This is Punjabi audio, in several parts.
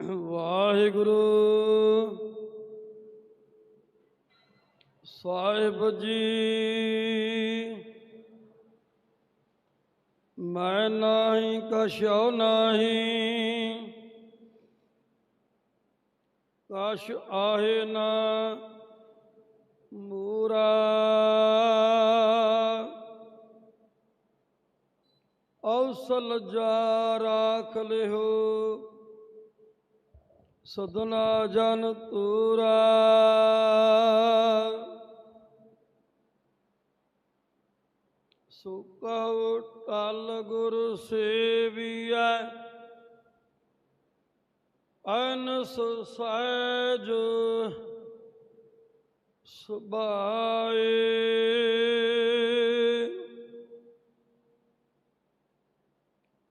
ਵਾਹਿਗੁਰੂ। ਸਾਹਿਬ ਜੀ, ਮੈਂ ਨਾਹੀ ਕਛਉ ਨਾਹੀ, ਕਛ ਆਹੇ ਨਾ ਮੂਰਾ। ਔਸਲ ਜਾ ਰਾਖ ਲਿਓ ਸਦਨਾ ਜਨ ਤੂਰਾ। ਸੁਕਉ ਟਲ ਗੁਰ ਸੇਵੀਐ ਅਨਸ ਸਹਿਜ ਸੁਭਾਏ।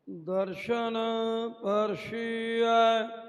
ਦਰਸ਼ਨ ਪਰਸ਼ੀਐ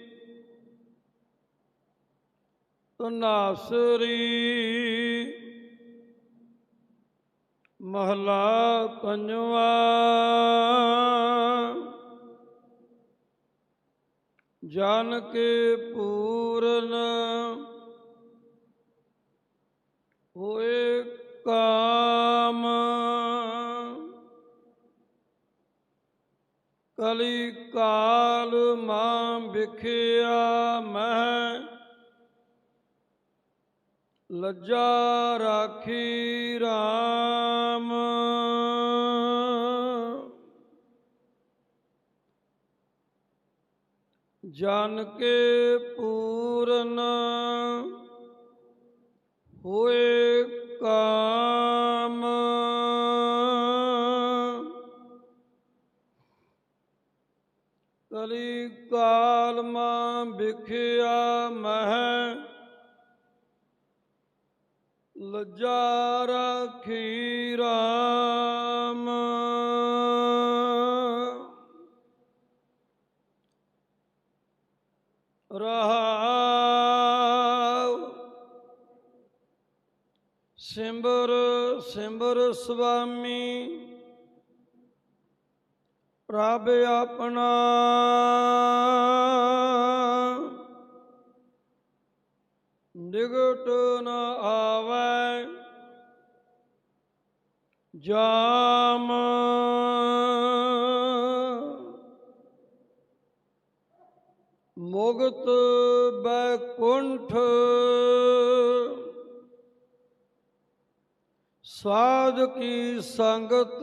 ਤਨਾਸਰੀ ਮਹਲਾ ਪੰਜਵਾ। ਜਨ ਕੇ ਪੂਰਨ ਹੋਏ ਕਾਮ। ਕਲੀ ਕਾਲ ਮਾਂ ਵਿਖਿਆ ਮੈਂ ਲੱਜਾ ਰਾਖੀ RAM ਜਨ ਕੇ ਪੂਰਨ ਹੋਏ ਕਾਮ। ਕਲੀ ਕਾਲ ਮਾਂ ਵਿਖਿਆ ਮਹਿ ਲੱਜਾ ਰਾਖੀ ਰਾਮ। ਰਹਾਉ। ਸਿੰਬਰ ਸਿੰਬਰ ਸੁਆਮੀ ਪ੍ਰਭ ਆਪਣਾ। ਨਿਗਟ ਨ ਆਵੈ ਜਾਮ। ਮੁਗਤ ਬੈਕੁੰਠ ਸਾਧ ਕੀ ਸੰਗਤ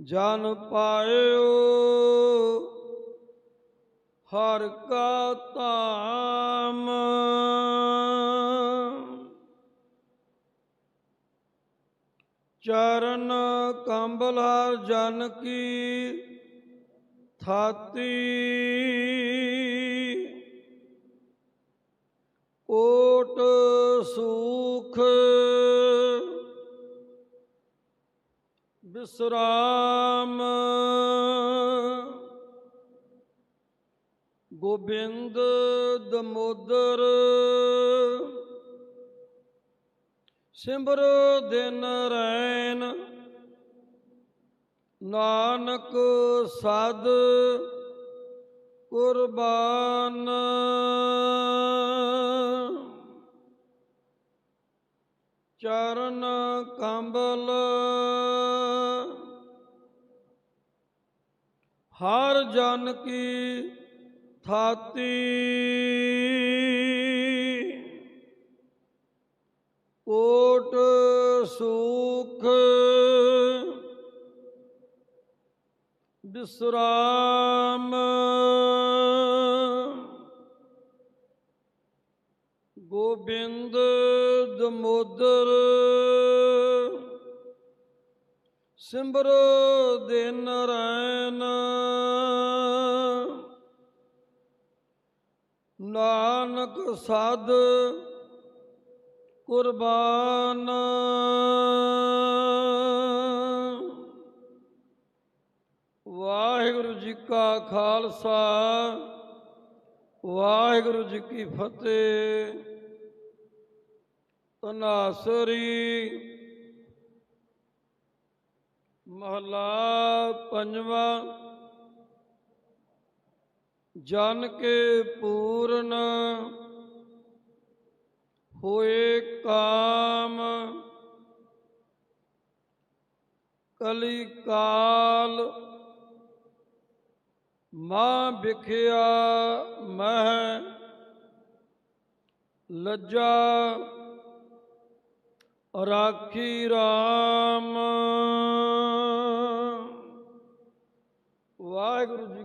ਜਨ ਪਾਇਓ। ਹਰ ਕਾ ਧਾਮ। ਚਰਨ ਕੰਬਲ ਹਰ ਜਨ ਕੀ ਥਾਤੀ। ਕੋਟ ਸੁਖ ਵਿਸਰਾਮ ਗੋਬਿੰਦ ਦਮੋਦਰ। ਸਿਮਰ ਦਿਨ ਰੈਨ ਨਾਨਕ ਸਦ ਕੁਰਬਾਨ। ਚਰਨ ਕੰਬਲ ਹਰ ਜਨ ਕੀ ਥਾਤੀ। ਕੋਟ ਸੁਖ ਵਿਸਰਾਮ ਗੋਬਿੰਦ ਦਮੋਦਰ ਸਿਮਰ ਦਿਨ ਰੈਨ। ਨਾਨਕ ਸਾਧ ਕੁਰਬਾਨ। ਵਾਹਿਗੁਰੂ ਜੀ ਕਾ ਖਾਲਸਾ ਵਾਹਿਗੁਰੂ ਜੀ ਕੀ ਫਤਿਹ। ਤਨਾਸਰੀ ਮਹਲਾ ਪੰਜਵਾਂ ਜਨ ਕੇ ਪੂਰਨ ਹੋਏ ਕਾਮ। ਕਲੀ ਕਾਲ ਮਾਂ ਵਿਖਿਆ ਮਹਿ ਲੱਜਾ ਰਾਖੀ RAM ਵਾਹਿਗੁਰੂ ਜੀ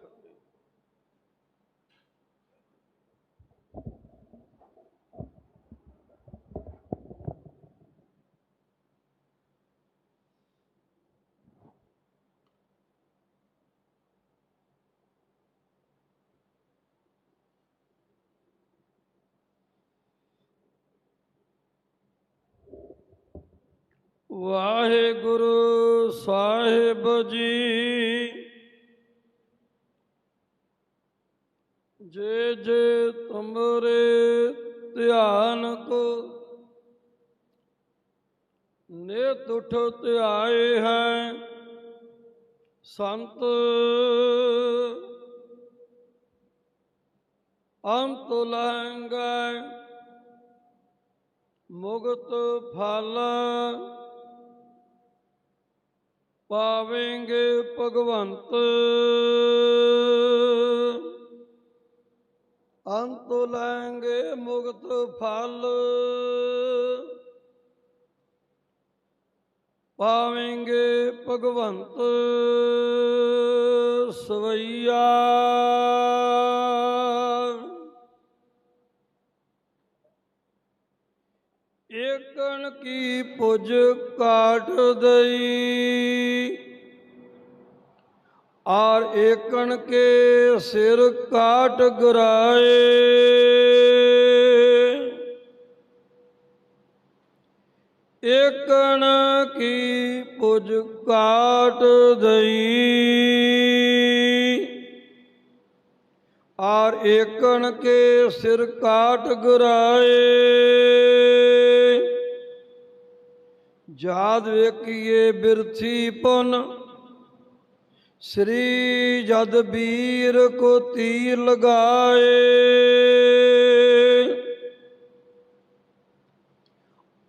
ਵਾਹਿਗੁਰੂ ਸਾਹਿਬ ਜੀ। ਜੇ ਜੇ ਤੁਮਰੇ ਧਿਆਨ ਕੋ ਨੇਤ ਉਠ ਧਿਆਏ ਹੈ, ਸੰਤ ਅੰਤ ਲੰਗੈ ਮੁਗਤ ਫਲ ਪਾਵੇਂਗੇ ਭਗਵੰਤ। ਅੰਤ ਲੈਂਗੇ ਮੁਕਤ ਫਲ। ਪਾਵੇਂਗੇ ਭਗਵੰਤ ਸਵਈਆ ਏਕਣ ਕੀ ਪੁਜ ਕਾਟ ਦਈ ਆਰ ਏਕਣ ਕੇ ਸਿਰ ਕਾਟ ਗਰਾਏ ਏਕਣ ਕੀ ਪੁਜ ਕਾਟ ਦਈ ਆਰ ਏਕਣ ਕੇ ਸਿਰ ਕਾਟ ਗਰਾਏ ਜਾਦ ਵੇਖੀਏ ਬਿਰਥੀ ਪੁਨ ਸ੍ਰੀ ਜਦ ਵੀਰ ਕੋ ਤੀਰ ਲਗਾਏ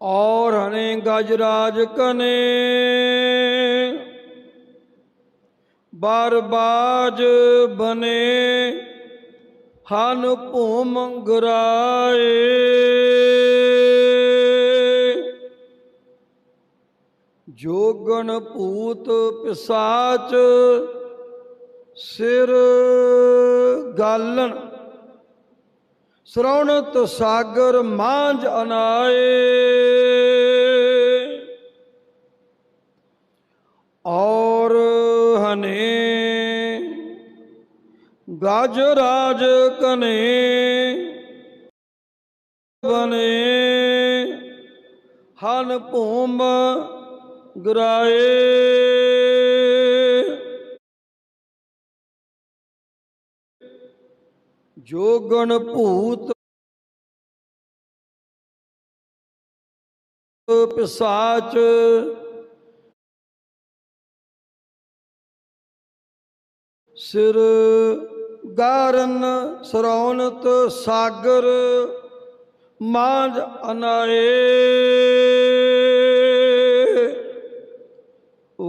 ਔਰ ਹਨੇ ਗਜਰਾਜ ਕਨੇ ਬਰਬਾਜ ਬਨੇ ਹਨ ਭੂਮ ਗਰਾਏ ਜੋਗਨ ਭੂਤ ਪਿਸਾਚ, ਸਿਰ ਗਾਲਣ। ਸ਼ਰਵਣਤ ਸਾਗਰ ਮਾਂਝ ਅਨਾਏ। ਔਰ ਹਨੇ ਗਜ ਰਾਜ ਕਨੇ, ਬਨੇ। ਹਨ ਭੂਮ ਗਰਾਏ। ਜੋਗਣ ਭੂਤ ਪਿਸਾਚ ਸਿਰ ਗਾਰਨ ਸਰੌਨਤ ਸਾਗਰ ਮਾਂਜ ਅਨਾਏ।